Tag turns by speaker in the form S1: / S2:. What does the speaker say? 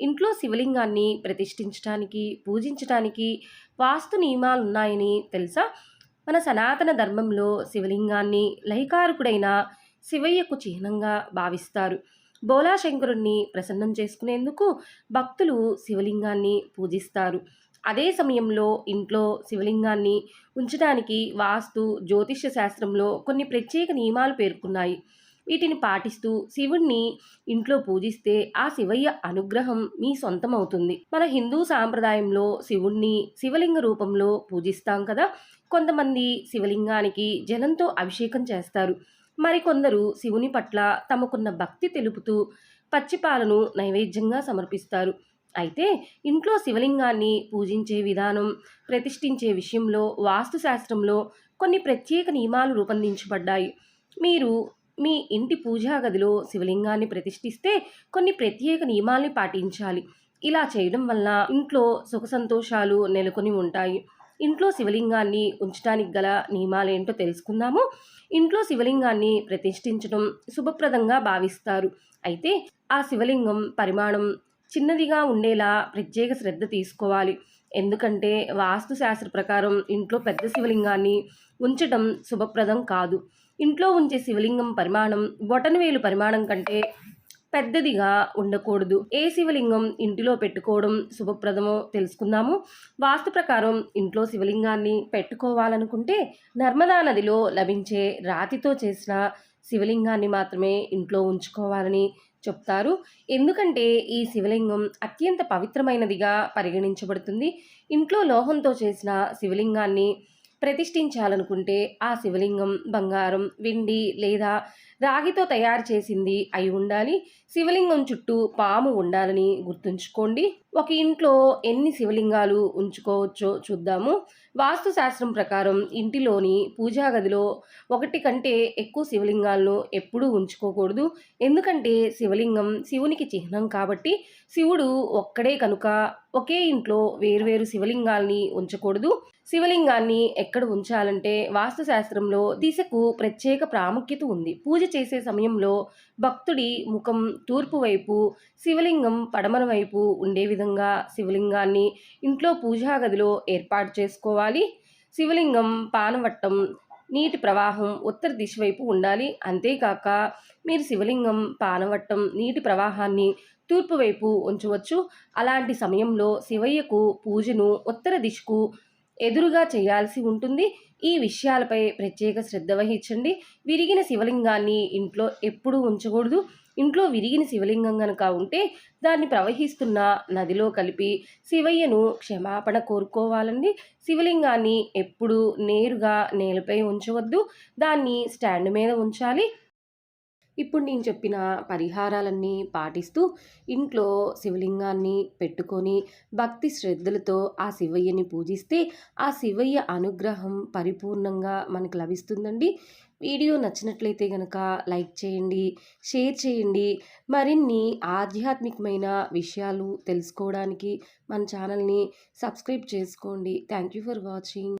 S1: ఇంట్లో శివలింగాన్ని ప్రతిష్ఠించడానికి పూజించడానికి వాస్తు నియమాలు ఉన్నాయని తెలుసా? మన సనాతన ధర్మంలో శివలింగాన్ని లైకారకుడైన శివయ్యకు చిహ్నంగా భావిస్తారు. బోలాశంకరుణ్ణి ప్రసన్నం చేసుకునేందుకు భక్తులు శివలింగాన్ని పూజిస్తారు. అదే సమయంలో ఇంట్లో శివలింగాన్ని ఉంచడానికి వాస్తు జ్యోతిష్య శాస్త్రంలో కొన్ని ప్రత్యేక నియమాలు పేర్కొన్నాయి. వీటిని పాటిస్తూ శివుణ్ణి ఇంట్లో పూజిస్తే ఆ శివయ్య అనుగ్రహం మీ సొంతం అవుతుంది మన హిందూ సాంప్రదాయంలో శివుణ్ణి శివలింగ రూపంలో పూజిస్తాం కదా? కొంతమంది శివలింగానికి జలంతో అభిషేకం చేస్తారు. మరికొందరు శివుని పట్ల తమకున్న భక్తి తెలుపుతూ పచ్చిపాలను నైవేద్యంగా సమర్పిస్తారు. అయితే ఇంట్లో శివలింగాన్ని పూజించే విధానం ప్రతిష్ఠించే విషయంలో వాస్తుశాస్త్రంలో కొన్ని ప్రత్యేక నియమాలు రూపొందించబడ్డాయి. మీరు మీ ఇంటి పూజా గదిలో శివలింగాన్ని ప్రతిష్ఠిస్తే కొన్ని ప్రత్యేక నియమాల్ని పాటించాలి. ఇలా చేయడం వల్ల ఇంట్లో సుఖ సంతోషాలు నెలకొని ఉంటాయి. ఇంట్లో శివలింగాన్ని ఉంచడానికి గల నియమాలేంటో తెలుసుకుందాము. ఇంట్లో శివలింగాన్ని ప్రతిష్ఠించడం శుభప్రదంగా భావిస్తారు. అయితే ఆ శివలింగం పరిమాణం చిన్నదిగా ఉండేలా ప్రత్యేక శ్రద్ధ తీసుకోవాలి. ఎందుకంటే వాస్తు శాస్త్ర ప్రకారం ఇంట్లో పెద్ద శివలింగాన్ని ఉంచడం శుభప్రదం కాదు. ఇంట్లో ఉంచే శివలింగం పరిమాణం బొటనవేలు పరిమాణం కంటే పెద్దదిగా ఉండకూడదు. ఏ శివలింగం ఇంటిలో పెట్టుకోవడం శుభప్రదమో తెలుసుకుందాము. వాస్తు ప్రకారం ఇంట్లో శివలింగాన్ని పెట్టుకోవాలనుకుంటే నర్మదా నదిలో లభించే రాతితో చేసిన శివలింగాన్ని మాత్రమే ఇంట్లో ఉంచుకోవాలని చెప్తారు. ఎందుకంటే ఈ శివలింగం అత్యంత పవిత్రమైనదిగా పరిగణించబడుతుంది. ఇంట్లో లోహంతో చేసిన శివలింగాన్ని ప్రతిష్ఠించాలనుకుంటే ఆ శివలింగం బంగారం వెండి లేదా రాగితో తయారు చేసింది అయి ఉండాలి. శివలింగం చుట్టూ పాము ఉండాలని గుర్తుంచుకోండి. ఒక ఇంట్లో ఎన్ని శివలింగాలు ఉంచుకోవచ్చో చూద్దాము. వాస్తుశాస్త్రం ప్రకారం ఇంటిలోని పూజా గదిలో ఒకటి కంటే ఎక్కువ శివలింగాలను ఎప్పుడూ ఉంచుకోకూడదు. ఎందుకంటే శివలింగం శివునికి చిహ్నం కాబట్టి శివుడు ఒక్కడే కనుక ఒకే ఇంట్లో వేరువేరు శివలింగాల్ని ఉంచకూడదు. శివలింగాన్ని ఎక్కడ ఉంచాలంటే వాస్తుశాస్త్రంలో దిశకు ప్రత్యేక ప్రాముఖ్యత ఉంది. పూజ చేసే సమయంలో భక్తుడి ముఖం తూర్పు వైపు శివలింగం పడమర వైపు ఉండే విధంగా శివలింగాన్ని ఇంట్లో పూజా గదిలో ఏర్పాటు చేసుకోవాలి. శివలింగం పానవట్టం నీటి ప్రవాహం ఉత్తర దిశ వైపు ఉండాలి. అంతేకాక మీరు శివలింగం పానవట్టం నీటి ప్రవాహాన్ని తూర్పు వైపు ఉంచవచ్చు. అలాంటి సమయంలో శివయ్యకు పూజను ఉత్తర దిశకు ఎదురుగా చేయాల్సి ఉంటుంది. ఈ విషయాలపై ప్రత్యేక శ్రద్ధ వహించండి. విరిగిన శివలింగాన్ని ఇంట్లో ఎప్పుడూ ఉంచకూడదు. ఇంట్లో విరిగిన శివలింగం కనుక ఉంటే దాన్ని ప్రవహిస్తున్న నదిలో కలిపి శివయ్యను క్షమాపణ కోరుకోవాలండి. శివలింగాన్ని ఎప్పుడూ నేరుగా నేలపై ఉంచవద్దు. దాన్ని స్టాండ్ మీద ఉంచాలి. ఇప్పుడు నేను చెప్పిన పరిహారాలన్నీ పాటిస్తూ ఇంట్లో శివలింగాన్ని పెట్టుకొని భక్తి శ్రద్ధలతో ఆ శివయ్యని పూజిస్తే ఆ శివయ్య అనుగ్రహం పరిపూర్ణంగా మనకు లభిస్తుందండి. వీడియో నచ్చినట్లయితే కనుక లైక్ చేయండి షేర్ చేయండి. మరిన్ని ఆధ్యాత్మికమైన విషయాలు తెలుసుకోవడానికి మన ఛానల్ని సబ్స్క్రైబ్ చేసుకోండి. Thank you for watching.